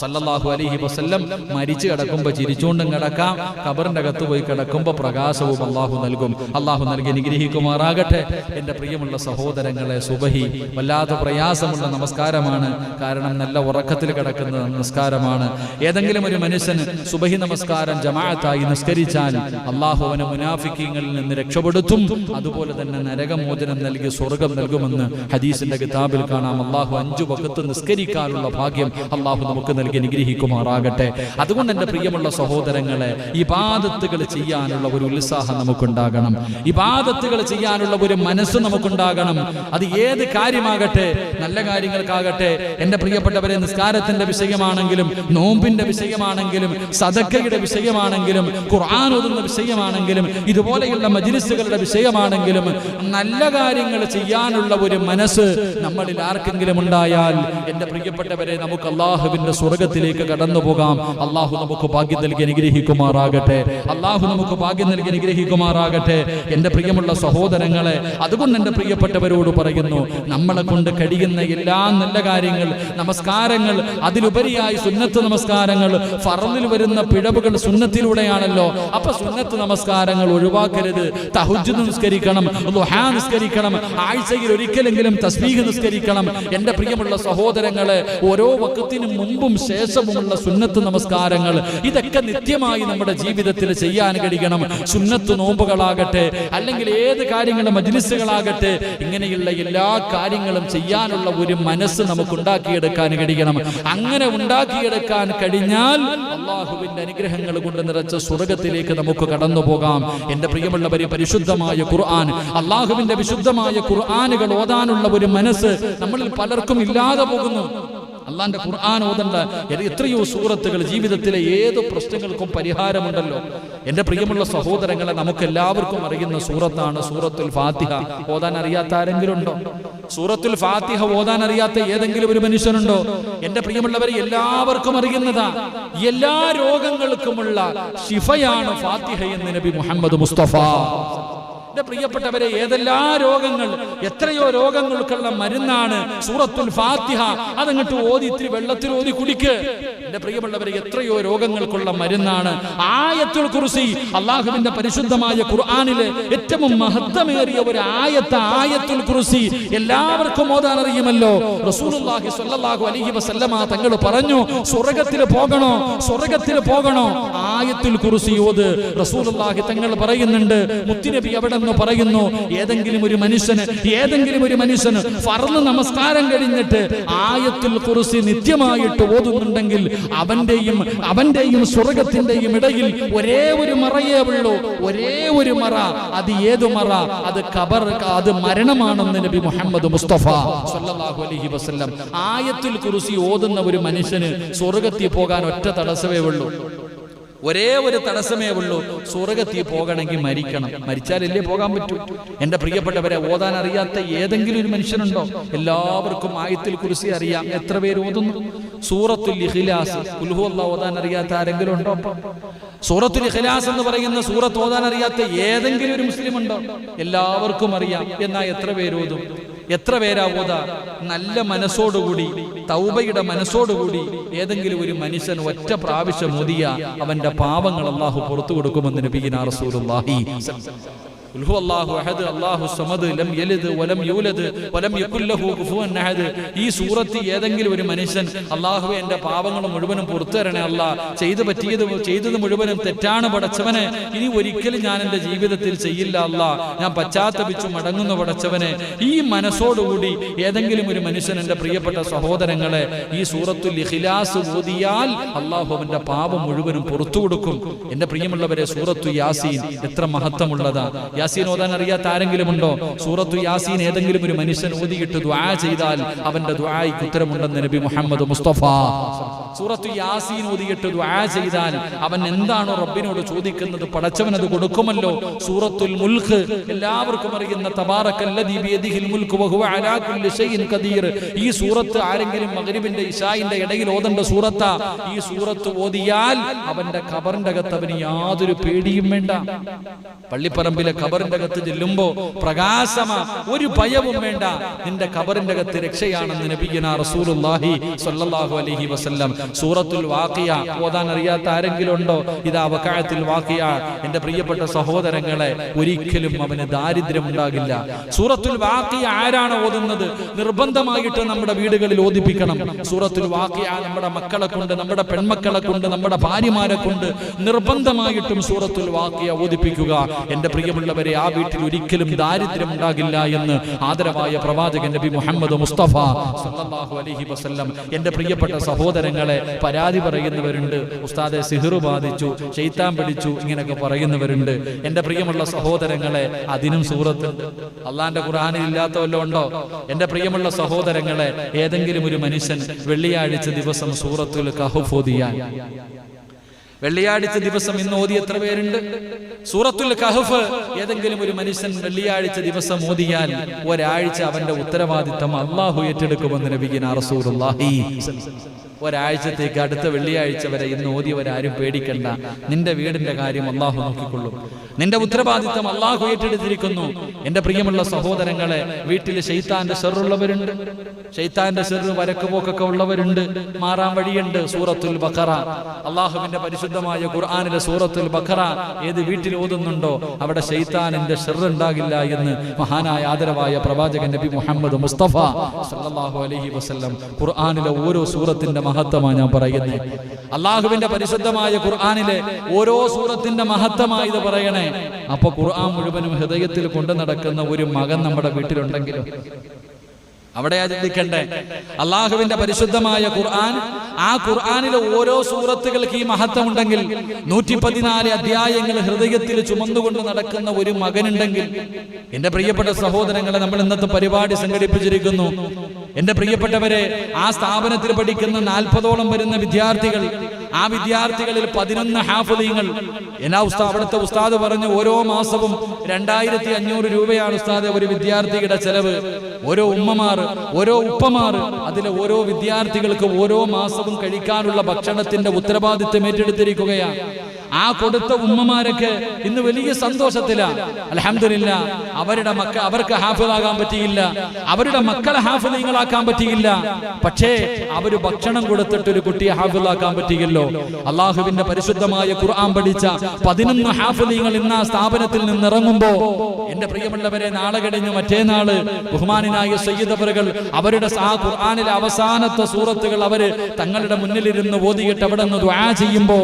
S1: സല്ലല്ലാഹു അലൈഹി വസല്ലം മരിച്ചു കിടക്കുമ്പോൾ ചിരിച്ചുകൊണ്ടും കിടക്കാം. ഖബറിന്റെ അകത്ത് പോയി കിടക്കുമ്പോൾ പ്രകാശവും അള്ളാഹു നൽകും. അള്ളാഹു നൽകി അനുഗ്രഹിക്കുമാറാകട്ടെ. എന്റെ പ്രിയമുള്ള സഹോദരങ്ങളെ സുബഹി വല്ലാതെ പ്രയാസമുള്ള നമസ്കാരമാണ്. കാരണം നല്ല ഉറക്കത്തിൽ കിടക്കുന്ന നമസ്കാരമാണ്. ഏതെങ്കിലും ഒരു മനുഷ്യന് സുബഹി നമസ്കാരം ജമാഅത്തായി നിസ്കരിച്ചാൽ അള്ളാഹു അവനെ മുനാഫിക്കങ്ങളിൽ നിന്ന് രക്ഷപ്പെടുത്തും. അതുപോലെ തന്നെ നരകമോചനം നൽകി സ്വർഗം നൽകുമെന്ന് ഹദീസിന്റെ കിതാബിൽ കാണാം. അള്ളാഹു അഞ്ചു വകത്ത് നിസ്കരിക്കാനുള്ള ഭാഗ്യം അള്ളാഹു നമുക്ക് നൽകി അനുഗ്രഹിക്കുമാറാകട്ടെ. അതുകൊണ്ട് എന്റെ പ്രിയമുള്ള സഹോദരങ്ങളെ ഈ പാദത്തുകൾ ചെയ്യാനുള്ള ഒരു ഉത്സാഹം നമുക്കുണ്ടാകണം. ഈ പാദത്തുകൾ ചെയ്യാനുള്ള ഒരു മനസ്സ് നമുക്കുണ്ടാകണം. അത് ഏത് കാര്യമാകട്ടെ നല്ല കാര്യങ്ങൾക്കാകട്ടെ. എന്റെ പ്രിയപ്പെട്ടവരെ നിസ്കാരത്തിന്റെ വിഷയമാണെങ്കിലും നോമ്പിന്റെ വിഷയമാണെങ്കിലും സദക്കയുടെ വിഷയമാണെങ്കിലും ഖുർആൻ ഓതുന്ന വിഷയമാണെങ്കിലും ഇതുപോലെയുള്ള മജിലിസുകളുടെ വിഷയമാണെങ്കിലും നല്ല കാര്യങ്ങൾ ചെയ്യാനുള്ള ഒരു മനസ്സ് നമ്മളിൽ ആർക്കെങ്കിലും ഉണ്ടായാൽ എന്റെ പ്രിയപ്പെട്ടവരെ നമുക്ക് അള്ളാഹുവിന്റെ സ്വർഗത്തിലേക്ക് കടന്നു പോകാം അള്ളാഹു നമുക്ക് ഭാഗ്യം നൽകി അനുഗ്രഹിക്കുമാറാകട്ടെ. അള്ളാഹു നമുക്ക് ഭാഗ്യം നൽകി അനുഗ്രഹിക്കുമാറാകട്ടെ. എന്റെ പ്രിയമുള്ള സഹോദരങ്ങളെ അതുകൊണ്ട് എന്റെ പ്രിയപ്പെട്ടവരോട് പറയുന്നു നമ്മളെ കൊണ്ട് കഴിയുന്ന എല്ലാ നല്ല കാര്യങ്ങൾ നമസ്കാരങ്ങൾ അതിലുപരിയായി സുന്നത്ത് നമസ്കാരങ്ങൾ ഫറലിൽ വരുന്ന പിഴവുകൾ സുന്നത്തിലൂടെയാണല്ലോ. അപ്പൊ സുന്നത്ത് നമസ്കാരങ്ങൾ ഒഴിവാക്കരുത്. തഹുജ് നിസ്കരിക്കണം ലുഹാ നിസ്കരിക്കണം ആഴ്ചയിൽ ഒരിക്കലെങ്കിലും തസ്ബീഹ് നിസ്കരിക്കണം. എന്റെ പ്രിയമുള്ള സഹോദരങ്ങളെ ഓരോ വക്കത്തിനും മുമ്പും ശേഷവുമുള്ള സുന്നത്ത് നമസ്കാരങ്ങൾ ഇതൊക്കെ നിത്യമായി നമ്മുടെ ജീവിതത്തിൽ ചെയ്യാൻ കഴിയണം. സുന്നത്ത് നോമ്പുകളാകട്ടെ അല്ലെങ്കിൽ ഏത് കാര്യങ്ങളും മജ്ലിസുകളാകട്ടെ ഇങ്ങനെയുള്ള എല്ലാ കാര്യങ്ങളും ചെയ്യാനുള്ള ഒരു മനസ്സ് നമുക്ക് ഉണ്ടാക്കിയെടുക്കാൻ കഴിയണം. അങ്ങനെ ഉണ്ടാക്കിയെടുക്കാൻ കഴിഞ്ഞാൽ അള്ളാഹുവിന്റെ അനുഗ്രഹങ്ങൾ കൊണ്ട് നിറച്ച സ്വർഗത്തിലേക്ക് നമുക്ക് കടന്നു പോകാം. എന്റെ പ്രിയമുള്ളവരെ പരിശുദ്ധമായ ഖുർആൻ അള്ളാഹുവിന്റെ വിശുദ്ധമായ ഖുർആാനുകൾ ഓതാനുള്ള ഒരു മനസ്സ് നമ്മളിൽ പലർക്കും ഇല്ലാതെ പോകുന്നു. അള്ളാന്റെ ഖുർആൻ ഓതണ്ട. എത്രയോ സൂറത്തുകൾ ജീവിതത്തിലെ ഏത് പ്രശ്നങ്ങൾക്കും പരിഹാരമുണ്ടല്ലോ. എന്റെ പ്രിയമുള്ള സഹോദരങ്ങളെ നമുക്ക് എല്ലാവർക്കും അറിയുന്ന സൂറത്താണ് സൂറത്തുൽ ഫാത്തിഹ. ഓതാൻ അറിയാത്ത ആരെങ്കിലും ഉണ്ടോ? സൂറത്തുൽ ഫാത്തിഹ ഓതാൻ അറിയാത്ത ഏതെങ്കിലും ഒരു മനുഷ്യനുണ്ടോ? എന്റെ പ്രിയമുള്ളവരെ എല്ലാവർക്കും അറിയുന്നതാ. എല്ലാ രോഗങ്ങൾക്കുമുള്ള ശിഫയാണ് ഫാത്തിഹ എന്ന് നബി മുഹമ്മദ് മുസ്തഫ. എന്റെ പ്രിയപ്പെട്ടവരെ ഏതെല്ലാ രോഗങ്ങൾ എത്രയോ രോഗങ്ങൾക്കുള്ള മരുന്നാണ് സൂറത്തുൽ ഫാത്തിഹ. അതങ്ങട്ട് ഓതി ഇത്തിരി വെള്ളത്തിൽ ഓതി കുടിക്ക്. എന്റെ പ്രിയമുള്ളവരെ എത്രയോ രോഗങ്ങൾക്കുള്ള മരുന്നാണ്. ആയത്തുൽ കുർസി അള്ളാഹുവിന്റെ പരിശുദ്ധമായ ഖുർആനിലെ ഏറ്റവും മഹത്വമേറിയ ഒരു ആയത്ത് ആയത്തുൽ കുർസി. എല്ലാവർക്കും ഓതാൻ അറിയുമല്ലോ. റസൂലുള്ളാഹി സ്വല്ലല്ലാഹു അലൈഹി വസല്ലമ തങ്ങൾ പറഞ്ഞു സ്വർഗത്തിൽ പോകണോ? സ്വർഗത്തിൽ പോകണോ? ആയത്തുൽ കുറിസി ഓത്. റസൂലുള്ളാഹി തങ്ങൾ പറയുന്നുണ്ട് മുത്തുനബി അവിടെ നിന്ന് പറയുന്നു ഏതെങ്കിലും ഒരു മനുഷ്യന് ഏതെങ്കിലും ഒരു മനുഷ്യന് ഫർൾ നമസ്കാരം കഴിഞ്ഞിട്ട് ആയത്തിൽ കുറിച്ച് നിത്യമായിട്ട് ഓതുന്നുണ്ടെങ്കിൽ അവന്റെയും അവന്റെയും സ്വർഗത്തിന്റെയും ഇടയിൽ ഒരേ ഒരു മറയേ ഉള്ളൂ ഒരേ ഒരു മറ. അത് ഏതു മറ? അത് കബർ അത് മരണമാണെന്ന് നബി മുഹമ്മദ് മുസ്തഫ സല്ലല്ലാഹു അലൈഹി വസല്ലം. ആയത്തുൽ കുറിച്ച് ഓതുന്ന ഒരു മനുഷ്യന് സ്വർഗത്തിൽ പോകാൻ ഒറ്റ തടസ്സമേ ഉള്ളൂ. ഒരേ ഒരു തടസ്സമേ ഉള്ളൂ. സ്വർഗത്തിൽ പോകണമെങ്കിൽ മരിക്കണം. മരിച്ചാലല്ലേ പോകാൻ പറ്റൂ. എന്റെ പ്രിയപ്പെട്ടവരെ ഓതാൻ അറിയാത്ത ഏതെങ്കിലും ഒരു മനുഷ്യനുണ്ടോ? എല്ലാവർക്കും ആയത്തിൽ കുറിച്ച് അറിയാം. എത്ര പേര് ഓതുന്നു? സൂറത്തുൽ ഇഖ്ലാസ്. കുൽഹു അല്ലാഹ് ഓതാൻ അറിയാത്ത ആരെങ്കിലും ഉണ്ടോ? സൂറത്തുൽ ഇഖ്ലാസ് എന്ന് പറയുന്ന സൂറത്ത് ഓതാൻ അറിയാത്ത ഏതെങ്കിലും ഒരു മുസ്ലിം ഉണ്ടോ എല്ലാവർക്കും അറിയാം. എന്നാ എത്ര പേര് ഓതും? എത്ര പേരാ നല്ല മനസ്സോടുകൂടി തൗബയുടെ മനസ്സോടുകൂടി ഏതെങ്കിലും ഒരു മനുഷ്യൻ ഒറ്റ പ്രാവശ്യം മുതിയ അവന്റെ പാവങ്ങൾ അള്ളാഹു പുറത്തു കൊടുക്കുമെന്ന് നബീന റസൂലുള്ളാഹി. ഖുൽ അല്ലാഹു അഹദ് അല്ലാഹു സമദ് ലം യലിദ് വലം യൂലദ് വലം യകുല്ലഹു ലഹു കുഫുവൻ അഹദ് ഈ സൂറത്ത് ഏതെങ്കിലും ഒരു മനുഷ്യൻ അല്ലാഹുവേ എന്റെ പാപങ്ങൾ മുഴുവനും പുറത്തു തരണേ അല്ലാ ചെയ്തു പറ്റിയത് ചെയ്തത് മുഴുവനും തെറ്റാണ് പടച്ചവനെ. ഇനി ഒരിക്കലും ഞാൻ എന്റെ ജീവിതത്തിൽ ചെയ്യില്ല അല്ല ഞാൻ പശ്ചാത്തപിച്ചു മടങ്ങുന്ന പടച്ചവനെ. ഈ മനസ്സോടുകൂടി ഏതെങ്കിലും ഒരു മനുഷ്യൻ എന്റെ പ്രിയപ്പെട്ട സഹോദരങ്ങളെ ഈ സൂറത്തുൽ ഇഖ്ലാസ് ഓതിയാൽ അള്ളാഹു അവന്റെ പാപം മുഴുവനും പുറത്തു കൊടുക്കും. എന്റെ പ്രിയമുള്ളവരെ സൂറത്തു യാസീൻ എത്ര മഹത്വമുള്ളതാ യാസീൻ ഓതാൻ അറിയാത്ത ആരെങ്കിലും ഉണ്ടോ സൂറത്തു യാസീൻ ഏതെങ്കിലും ഒരു മനുഷ്യൻ ഓതിയിട്ട് ദ്വാ ചെയ്താൽ അവന്റെ ദ്വായ്ക്ക് ഉത്തരമുണ്ടെന്ന് നബി മുഹമ്മദ് മുസ്തഫ. സൂറത്തു യാസീൻ ഓതിയിട്ട് ദ്വാ ചെയ്താൽ അവൻ എന്താണോ റബ്ബിനോട് ചോദിക്കുന്നത് പടച്ചവൻ അത് കൊടുക്കുമല്ലോ. സൂറത്തുൽ മുൽഖ് എല്ലാവർക്കും അറിയുന്ന ഈ സൂറത്ത് ആരെങ്കിലും മഗ്രിബിന്റെ ഇശായിന്റെ ഇടയിൽ ഓതണ്ട സൂറത്ത? ഈ സൂറത്ത് ഓതിയാൽ അവന്റെ ഖബറിന്റെ അകത്ത് അവന് യാതൊരു പേടിയും വേണ്ട. പള്ളിപ്പറമ്പിലെ ഖബറിന്റെ അകത്ത് ചെല്ലുമ്പോ പ്രകാശമാ ഒരു ഭയവും വേണ്ട. നിന്റെ ഖബറിന്റെ അകത്ത് രക്ഷയാണെന്ന് നബിയന റസൂലുള്ളാഹി സ്വല്ലല്ലാഹു അലൈഹി വസല്ലം. സൂറത്തുൽ വാഖിയ ഓതാൻ അറിയാത്ത ആരെങ്കിലും ഉണ്ടോ? ഇതാ വക്കായത്തിൽ വാഖിയ. എന്റെ പ്രിയപ്പെട്ട സഹോദരങ്ങളെ ഒരിക്കലും അവന് ദാരിദ്ര്യം ഉണ്ടാകില്ല. സൂറത്തുൽ വാഖിയ ആരാണ് ഓതുന്നത്? നിർബന്ധമായിട്ട് നമ്മുടെ വീടുകളിൽ ഓതിപ്പിക്കണം. സൂറത്തുൽ വാഖിയ നമ്മുടെ മക്കളെ കൊണ്ട് നമ്മുടെ പെൺമക്കളെ കൊണ്ട് നമ്മുടെ ഭാര്യമാരെ കൊണ്ട് നിർബന്ധമായിട്ടും സൂറത്തുൽ വാഖിയ ഓതിപ്പിക്കുക. എന്റെ പ്രിയമുള്ളവരെ പ്രിയമുള്ളവരെ ആ വീട്ടിൽ ഒരിക്കലും ദാരിദ്ര്യം ഉണ്ടാകില്ല എന്ന് ആദരവായ പ്രവാചകൻ നബി മുഹമ്മദ് മുസ്തഫ സല്ലല്ലാഹു അലൈഹി വസല്ലം എന്റെ പ്രിയപ്പെട്ട സഹോദരങ്ങളെ പരാതി പറയുന്നവരുണ്ട്. ഉസ്താദെ സിഹിറു ബാധിച്ചു ഷെയ്ത്താൻ പിടിച്ചു ഇങ്ങനെയൊക്കെ പറയുന്നവരുണ്ട്. എന്റെ പ്രിയമുള്ള സഹോദരങ്ങളെ അതിനും സൂറത്തുണ്ട് അള്ളാന്റെ ഖുർആാനിൽ ഇല്ലാത്ത വല്ലതും ഉണ്ടോ? എന്റെ പ്രിയമുള്ള സഹോദരങ്ങളെ ഏതെങ്കിലും ഒരു മനുഷ്യൻ വെള്ളിയാഴ്ച ദിവസം സൂറത്തുൽ കഹഫ് ഓതിയാൽ വെള്ളിയാഴ്ച ദിവസം ഇന്ന് ഓതി എത്ര പേരുണ്ട്? സൂറത്തുൽ കഹഫ് ഏതെങ്കിലും ഒരു മനുഷ്യൻ വെള്ളിയാഴ്ച ദിവസം ഓതിയാൽ ഒരാഴ്ച അവന്റെ ഉത്തരവാദിത്തം അള്ളാഹു ഏറ്റെടുക്കുമെന്ന് നബിഗിൻ റസൂലുള്ളാഹി. ഒരാഴ്ചത്തേക്ക് അടുത്ത വെള്ളിയാഴ്ച വരെ ഇന്ന് ഓതിയവരാരും പേടിക്കണ്ട. നിന്റെ വീടിന്റെ കാര്യം അള്ളാഹു നോക്കിക്കൊള്ളും. നിന്റെ ഉത്തരവാദിത്തം അള്ളാഹു ഏറ്റെടുത്തിരിക്കുന്നു. എന്റെ പ്രിയമുള്ള സഹോദരങ്ങളെ വീട്ടിൽ ഷെയ്ത്താന്റെ സെറുള്ളവരുണ്ട് ഷെയ്ത്താന്റെ സെറ് വരക്കുപോക്കൊക്കെ ഉള്ളവരുണ്ട്. മാറാൻ വഴിയുണ്ട് സൂറത്തുൽ ബഖറ. അള്ളാഹുവിന്റെ പരിശുദ്ധമായ ഖുർആാനിലെ സൂറത്തുൽ ബഖറ ഏത് വീട്ടിൽ ഓതുന്നുണ്ടോ അവിടെ ഷെയ്ത്താനിന്റെ ഉണ്ടാകില്ല എന്ന് മഹാനായ ആദരവായ പ്രവാചകൻ നബി മുഹമ്മദ് മുസ്തഫ സല്ലല്ലാഹു അലൈഹി വസല്ലം ഖുർആാനിലെ ഓരോ സൂറത്തിന്റെ മഹത്വമാണ് ഞാൻ പറയുന്നത് അള്ളാഹുവിന്റെ പരിശുദ്ധമായ ഖുർആാനിലെ ഓരോ സൂറത്തിന്റെ മഹത്വമായി ഇത് പറയണേ. അപ്പൊ ഖുർആൻ മുഴുവനും ഹൃദയത്തിൽ കൊണ്ടു നടക്കുന്ന ഒരു മകൻ നമ്മുടെ വീട്ടിലുണ്ടെങ്കിലും അവിടെയാ ചിന്തിക്കണ്ടേ അള്ളാഹുവിന്റെ പരിശുദ്ധമായ ഖുർആൻ ആ ഖുർആാനിലെ ഓരോ സൂറത്തുകൾക്ക് ഈ മഹത്വം ഉണ്ടെങ്കിൽ നൂറ്റി പതിനാല് അധ്യായങ്ങൾ ഹൃദയത്തിൽ ചുമന്നുകൊണ്ട് നടക്കുന്ന ഒരു മകനുണ്ടെങ്കിൽ എന്റെ പ്രിയപ്പെട്ട സഹോദരങ്ങളെ നമ്മൾ ഇന്നത്തെ പരിപാടി സംഘടിപ്പിച്ചിരിക്കുന്നു. എന്റെ പ്രിയപ്പെട്ടവരെ ആ സ്ഥാപനത്തിൽ പഠിക്കുന്ന നാൽപ്പതോളം വരുന്ന വിദ്യാർത്ഥികൾ ആ വിദ്യാർത്ഥികളിൽ പതിനൊന്ന് ഹാഫുദീങ്ങൾ. എന്നാ ഉസ്താ അവിടുത്തെ ഉസ്താദ് പറഞ്ഞു ഓരോ മാസവും രണ്ടായിരത്തി അഞ്ഞൂറ് രൂപയാണ് ഉസ്താദ് ഒരു വിദ്യാർത്ഥിയുടെ ചെലവ്. ഓരോ ഉമ്മമാർ ഓരോ ഉപ്പമാർ അതിലെ ഓരോ വിദ്യാർത്ഥികൾക്ക് ഓരോ മാസവും കഴിക്കാനുള്ള ഭക്ഷണത്തിന്റെ ഉത്തരവാദിത്വം ഏറ്റെടുത്തിരിക്കുകയാണ്. ആ കൊടുത്ത ഉമ്മമാരൊക്കെ ഇന്ന് വലിയ സന്തോഷത്തിലാണ് അലഹമില്ല അവരുടെ മക്ക അവർക്ക് ഹാഫിതാകാൻ പറ്റിയില്ല. അവരുടെ മക്കളെ ഹാഫിലീങ്ങളാക്കാൻ പറ്റിയില്ല. പക്ഷേ അവർ ഭക്ഷണം കൊടുത്തിട്ട് ഒരു കുട്ടിയെ ഹാഫിലാക്കാൻ പറ്റിയല്ലോ. അള്ളാഹുവിന്റെ പരിശുദ്ധമായ ഖുർആൻ പഠിച്ച പതിനൊന്ന് ഹാഫിലീങ്ങൾ ഇന്ന് ആ സ്ഥാപനത്തിൽ നിന്ന് ഇറങ്ങുമ്പോ എന്റെ പ്രിയമുള്ളവരെ നാളെ കഴിഞ്ഞ് മറ്റേ നാൾ ബഹുമാനായ സയ്യിദവറുകൾ അവരുടെ ആ ഖുർആാനിലെ അവസാനത്തെ സൂറത്തുകൾ അവർ തങ്ങളുടെ മുന്നിലിരുന്ന് ഓതിയിട്ട് അവിടെ നിന്ന് ദ്വാ ചെയ്യുമ്പോ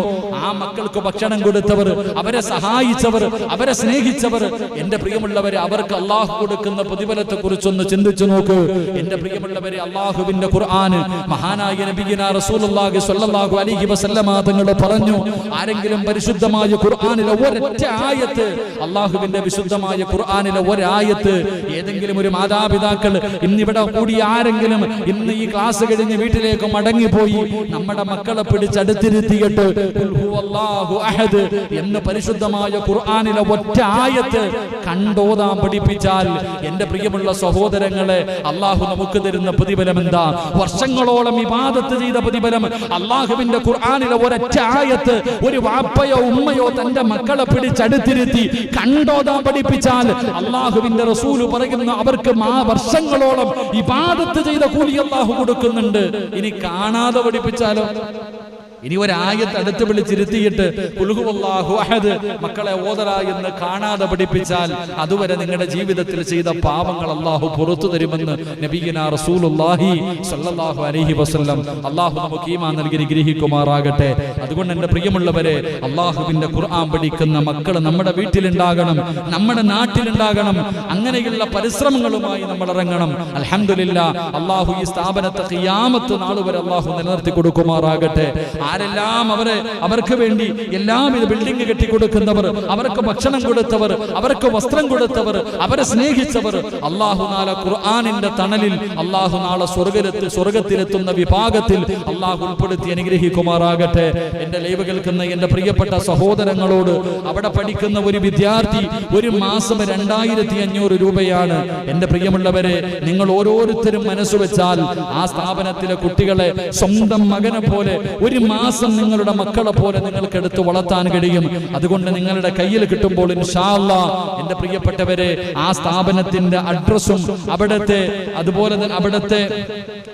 S1: ആ മക്കൾക്ക് ഭക്ഷണം കൊടുത്തവർ അവരെ സഹായിച്ചവർ അവരെ സ്നേഹിച്ചവർ. എന്റെ പ്രിയമുള്ളവരെ അവർക്ക് അള്ളാഹു കൊടുക്കുന്ന പ്രതിഫലത്തെ കുറിച്ചൊന്ന് ചിന്തിച്ചു നോക്ക്. എന്റെ പ്രിയമുള്ളവരെ അള്ളാഹുവിന്റെ ഖുർആന് മഹാനായ നബിഗിന റസൂലുള്ളാഹി സ്വല്ലല്ലാഹു അലൈഹി വസല്ലമ തങ്ങൾ പറഞ്ഞു ആരെങ്കിലും പരിശുദ്ധമായ ഖുർആനിലെ ഒരൊറ്റ ആയത്ത് അള്ളാഹുവിന്റെ വിശുദ്ധമായ ഖുർആനിലെ ഒരായത്ത് ഏതെങ്കിലും ഒരു മാതാപിതാക്കൾ ഇന്നിവിടെ കൂടി ആരെങ്കിലും ഇന്ന് ഈ ക്ലാസ് കഴിഞ്ഞ് വീട്ടിലേക്ക് മടങ്ങിപ്പോയി നമ്മുടെ മക്കളെ പിടിച്ചടുത്തിരുത്തിയിട്ട് ഹുവല്ലാഹു എന്ന് പരിശുദ്ധമായ ഖുർആാനിലെ ഒറ്റ ആയത്ത് കണ്ടോതാൻ പഠിപ്പിച്ചാൽ എന്റെ പ്രിയമുള്ള സഹോദരങ്ങളെ അള്ളാഹു നമുക്ക് തരുന്ന പ്രതിഫലം എന്താ വർഷങ്ങളോളം ഇബാദത്ത് ചെയ്ത പ്രതിഫലം അള്ളാഹുവിന്റെ ഖുർആാനിലെ ഒരൊറ്റ ആയത്ത് ഒരു വാപ്പയോ ഉമ്മയോ തന്റെ മക്കളെ പിടിച്ചടുത്തിരുത്തി കണ്ടോതാൻ പഠിപ്പിച്ചാൽ അള്ളാഹുവിന്റെ റസൂൽ പറയുന്ന അവർക്ക് മാ വർഷങ്ങളോളം ഇബാദത്ത് ചെയ്ത കൂലി അള്ളാഹു കൊടുക്കുന്നുണ്ട്. ഇനി കാണാതെ പഠിപ്പിച്ചാലോ? ഇനി ഒരായത്ത് അടുത്ത് വിളിച്ചിരുത്തിയിട്ട് അഹദ് മക്കളെ ഓതറ എന്ന് കാണാതെ പഠിപ്പിച്ചാൽ അതുവരെ നിങ്ങളുടെ ജീവിതത്തിൽ ചെയ്ത പാപങ്ങൾ അള്ളാഹു പുറത്തു തരുമെന്ന് നബീന റസൂലുള്ളാഹി സല്ലല്ലാഹു അലൈഹി വസല്ലം അള്ളാഹു നമുക്ക് ഈമാ നൽകി ഗ്രഹിക്കുമാറാകട്ടെ അതുകൊണ്ട് എന്റെ പ്രിയമുള്ളവരെ അള്ളാഹുവിന്റെ ഖുർആൻ പഠിക്കുന്ന മക്കൾ നമ്മുടെ വീട്ടിലുണ്ടാകണം നമ്മുടെ നാട്ടിലുണ്ടാകണം അങ്ങനെയുള്ള പരിശ്രമങ്ങളുമായി നമ്മൾ ഇറങ്ങണം. അൽഹംദുലില്ലാ അള്ളാഹു ഈ സ്ഥാപനത്തെ ഖിയാമത്ത് നാൾ വരെ അള്ളാഹു നിലനിർത്തി കൊടുക്കുമാറാകട്ടെ. ആരെല്ലാം അവരെ അവർക്ക് വേണ്ടി എല്ലാം ഇത് ബിൽഡിംഗ് കെട്ടിക്കൊടുക്കുന്നവർ അവർക്ക് ഭക്ഷണം കൊടുത്തവർ അവർക്ക് വസ്ത്രം കൊടുത്തവർ അവരെ സ്നേഹിച്ചവർ അള്ളാഹു നാളെ ഖുർആാനിന്റെ തണലിൽ അള്ളാഹു നാളെ സ്വർഗത്തിൽ സ്വർഗത്തിലെത്തുന്ന വിഭാഗത്തിൽ അള്ളാഹു ഉൾപ്പെടുത്തി അനുഗ്രഹിക്കുമാറാകട്ടെ. എന്റെ ലൈവ് കേൾക്കുന്ന എന്റെ പ്രിയപ്പെട്ട സഹോദരങ്ങളോട് അവിടെ പഠിക്കുന്ന ഒരു വിദ്യാർത്ഥി ഒരു മാസം രണ്ടായിരത്തി അഞ്ഞൂറ് രൂപയാണ്. എന്റെ പ്രിയമുള്ളവരെ നിങ്ങൾ ഓരോരുത്തരും മനസ്സുവെച്ചാൽ ആ സ്ഥാപനത്തിലെ കുട്ടികളെ സ്വന്തം മകനെ പോലെ ഒരു മാസം നിങ്ങളുടെ മക്കളെ പോലെ നിങ്ങൾക്ക് എടുത്ത് വളർത്താൻ കഴിയും. അതുകൊണ്ട് നിങ്ങളുടെ കയ്യിൽ കിട്ടുമ്പോൾ എന്റെ പ്രിയപ്പെട്ടവരെ ആ സ്ഥാപനത്തിന്റെ അഡ്രസ്സും അവിടുത്തെ അതുപോലെ തന്നെ അവിടുത്തെ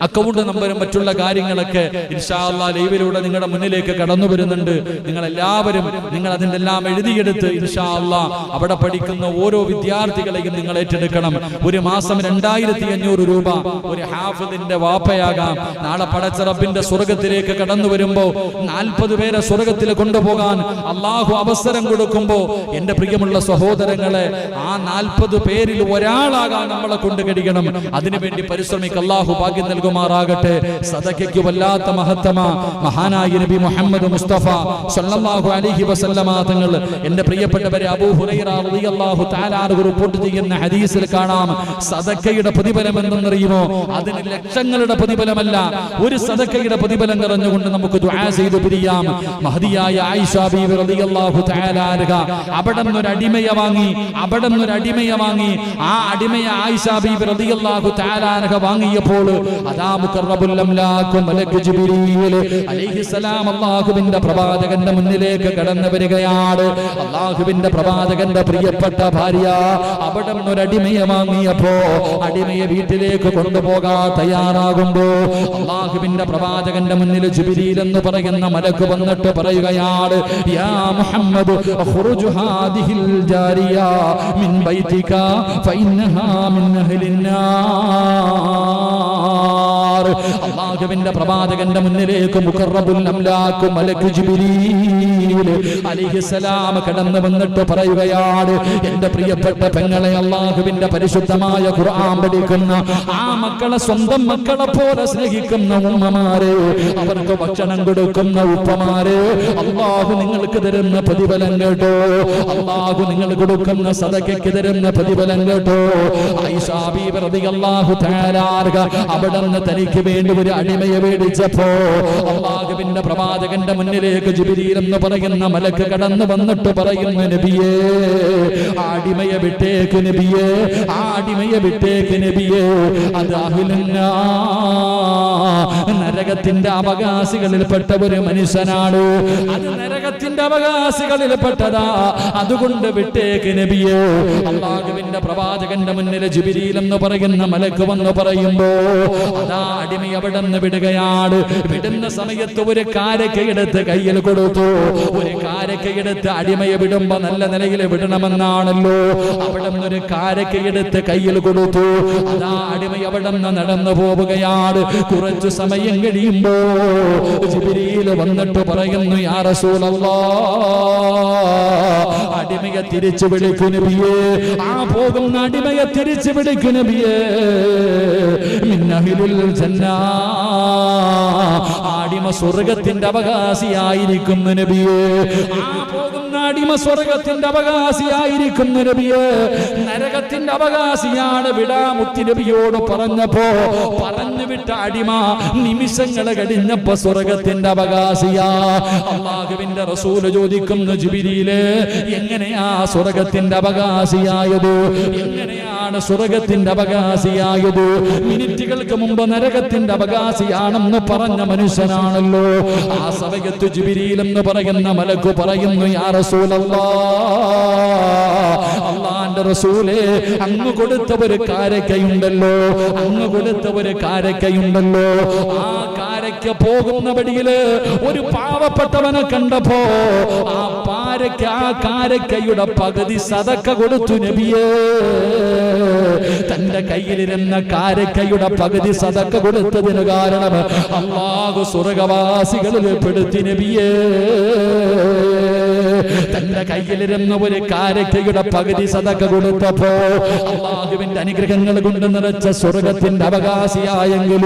S1: അക്കൗണ്ട് നമ്പറും മറ്റുള്ള കാര്യങ്ങളൊക്കെ ഇൻഷാ അല്ലാ ലൈവിലൂടെ നിങ്ങളുടെ മുന്നിലേക്ക് കടന്നു വരുന്നുണ്ട്. നിങ്ങൾ എല്ലാവരും നിങ്ങൾ അതിന്റെ എല്ലാം എഴുതിയെടുത്ത് ഇൻഷാല്ല അവിടെ പഠിക്കുന്ന ഓരോ വിദ്യാർത്ഥികളെയും നിങ്ങൾ ഏറ്റെടുക്കണം. ഒരു മാസം രണ്ടായിരത്തി അഞ്ഞൂറ് രൂപ ഒരു ഹാഫിദിന്റെ വാപ്പയാകാം. നാളെ പടച്ചറപ്പിന്റെ സ്വർഗത്തിലേക്ക് കടന്നു വരുമ്പോ നാൽപ്പത് പേരെ സ്വർഗത്തിൽ കൊണ്ടുപോകാൻ അള്ളാഹു അവസരം കൊടുക്കുമ്പോ എന്റെ പ്രിയമുള്ള സഹോദരങ്ങളെ ആ നാൽപ്പത് പേരിൽ ഒരാളാകാൻ നമ്മളെ കൊണ്ട് കഴിയണം. അതിനുവേണ്ടി പരിശ്രമിക്ക അള്ളാഹു ഭാഗ്യം നൽകുമാറാകട്ടെ. സദക്കയ്ക്ക് വല്ലാത്ത മഹത്തമ. മഹാനായ നബി മുഹമ്മദ് മുസ്തഫ സല്ലല്ലാഹു അലൈഹി വസല്ലമ തങ്ങൾ എന്റെ പ്രിയപ്പെട്ടവരെ അബൂ ഹുറൈറ റളിയല്ലാഹു തആല റിപ്പോർട്ട് ചെയ്യുന്ന ഹദീസിൽ കാണാം. സദക്കയുടെ പ്രതിഫലം എന്തെന്നറിയുമോ? അതിന് ലക്ഷങ്ങളുടെ പ്രതിഫലമല്ല. ഒരു സദക്കയുടെ പ്രതിഫലം നിറഞ്ഞുകൊണ്ട് നമുക്ക് ദുആ ചെയ്ത് പിരിയാം. അൻഹ. അവിടെ നിന്നൊരു അടിമയെ വാങ്ങി അവിടെ നിന്നൊരു അടിമയെ വാങ്ങി. ആ അടിമയെ ആയിഷ ബീബി റളിയല്ലാഹു തആല വാങ്ങിയപ്പോൾ അതാ മുഖറബുൽ അംലാഖു മലക്ക് ജിബ്രീൽ അലൈഹിസ്സലാം അല്ലാഹുവിന്റെ പ്രവാചകന്റെ മുന്നിലേക്ക് കടന്നു വരികയാണ്. അല്ലാഹുവിന്റെ പ്രവാചകന്റെ പ്രിയപ്പെട്ട ഭാര്യ അവിടെ നിന്നൊരു അടിമയെ വാങ്ങിയപ്പോ അടിമയെ വീട്ടിലേക്ക് കൊണ്ടുപോകാൻ തയ്യാറാകുമ്പോ അള്ളാഹുവിന്റെ പ്രവാചകന്റെ മുന്നിൽ ജിബിരിയിൽ എന്ന് പറയുന്ന മലക്ക് വന്നിട്ട് പറയുകയാണ് യാ മുഹമ്മദ് ഖുറുജ് ഹാദിഹിൽ ജാരിയ മിൻ ബൈതിക ഫഇന്നഹാ മിൻ അഹ്ലിന്നാർ അള്ളാഹുവിന്റെ പ്രവാചകന്റെ മുന്നിലേക്ക് മുഖറബുൽ അംലാഖു മലക്ക് ജിബ്രീൽ അലൈഹിസ്സലാം കടന്നു വന്നിട്ട് പറയുകയാണ് എന്റെ പ്രിയപ്പെട്ട പെങ്ങളെ അള്ളാഹുവിന്റെ പരിശുദ്ധമായ ഖുർആൻ പഠിക്കുന്ന ആ മക്കളെ സ്വന്തം മക്കളെ പോലെ സ്നേഹിക്കുന്ന ഉമ്മമാരെ അവർക്ക് ഭക്ഷണം കൊടുക്കുന്ന ഉപ്പമാരെ അള്ളാഹു നിങ്ങൾക്ക് തരുന്ന പ്രതിഫലം കേട്ടോ. അള്ളാഹു നിങ്ങൾ കൊടുക്കുന്ന സദക്കയ്ക്ക് തരുന്ന പ്രതിഫലം കേട്ടോ. അവിടെ നിന്ന് തനിക്ക് വേണ്ടി ഒരു അടിമയെ മേടിച്ചപ്പോ അള്ളാഹുവിന്റെ പ്രവാചകന്റെ മുന്നിലേക്ക് ജിബിരിയിൽ എന്ന് പറയുന്ന മലക്ക് കടന്നു വന്നിട്ട് പറയുന്ന നബിയേ അടിമയെ വിട്ടേക്ക് നബിയേ അടിമയെ വിട്ടേക്ക് നബിയേ. അത് അഹിലന്ന നരകത്തിന്റെ അവകാശികളിൽപ്പെട്ട ഒരു മനുഷ്യനാണ്? അത് നരകത്തിന്റെ അവകാശികളിൽ പെട്ടതാ അതുകൊണ്ട് വിട്ടേക്ക് നബിയോ. അള്ളാഹുവിന്റെ പ്രവാചകന്റെ മുന്നിൽ ജുബിരിയിൽ എന്ന് പറയുന്ന മലക്ക് വന്ന് പറയുമ്പോ അതാ അടിമ അവിടെ നിന്ന് വിടുകയാണ്. വിടുന്ന സമയത്ത് ഒരു കാരക്കയെടുത്ത് കയ്യിൽ കൊടുത്തു. ഒരു കാരക്കയെടുത്ത് അടിമയെ വിടുമ്പോ നല്ല നിലയിൽ വിടണമെന്നാണല്ലോ. അവിടെ നിന്ന് ഒരു കാരക്കയെടുത്ത് കയ്യിൽ കൊടുത്തു. അതാ അടിമ അവിടെ നിന്ന് നടന്നു പോവുകയാണ്. കുറച്ചു സമയം കഴിയുമ്പോ ജിബിരിയിൽ വന്നിട്ട് പറയുന്നു യാ റസൂലല്ലാ അടിമയെ തിരിച്ചു വിളിക്കു നബിയേ. ആ പോകുന്ന അടിമയെ തിരിച്ചു വിളിക്കു നബിയേ. മിന്നഹിലുൽ ജന്നാ അടിമ സ്വർഗത്തിന്റെ അവകാശിയായിരിക്കുന്നു നബിയേ. ആ പോകുന്ന അടിമ സ്വർഗത്തിന്റെ അവകാശിയായിരിക്കുന്ന നബിയേ നരകത്തിന്റെ അവകാശിയാണ് വിടാമുത്തി നബിയോട് പറഞ്ഞപ്പോ പറഞ്ഞു വിട്ട അടിമ നിമിഷങ്ങൾ കഴിഞ്ഞപ്പോ സ്വർഗത്തിന്റെ അവകാശിയാ. അള്ളാഹുവിന്റെ റസൂൽ ചോദിക്കുന്നു ജിബിരിയിൽ എങ്ങനെയാ സ്വർഗത്തിന്റെ അവകാശിയായത്? എങ്ങനെയാണ് സ്വർഗത്തിന്റെ അവകാശിയായത്? മിനിറ്റുകൾക്ക് മുമ്പ് നരകത്തിന്റെ അവകാശിയാണെന്ന് പറഞ്ഞ മനുഷ്യനാണല്ലോ. ആ സമയത്ത് ജിബിരിയിൽ എന്ന് പറയുന്ന മലക്കു പറയുന്നു യാ റസൂലല്ലാ അള്ളാന്റെ റസൂലേ അങ്ങ് കൊടുത്ത ഒരു കാരക്കയുണ്ടല്ലോ അങ്ങ് കൊടുത്ത ഒരു കാരക്കയുണ്ടല്ലോ. ആ കാരക്ക പോകുന്ന വഴിയിൽ ഒരു പാവപ്പെട്ടവനെ കണ്ടപ്പോ ആ കാരക്കയുടെ പകുതി സതക്ക കൊടുത്തു നബിയേ. തന്റെ കയ്യിലിരുന്ന കാരക്കയുടെ പകുതി സതക്ക കൊടുത്തതിന് കാരണം അള്ളാഹു സ്വർഗവാസികളിൽ പെടുത്തി നബിയേ. തന്റെ കയ്യിലിരുന്ന ഒരു കാരക്കയുടെ പകുതി സതക്ക കൊടുത്തപ്പോ അള്ളാഹുവിന്റെ അനുഗ്രഹങ്ങൾ കൊണ്ട് നിറച്ച സ്വർഗത്തിന്റെ അവകാശിയായെങ്കിലും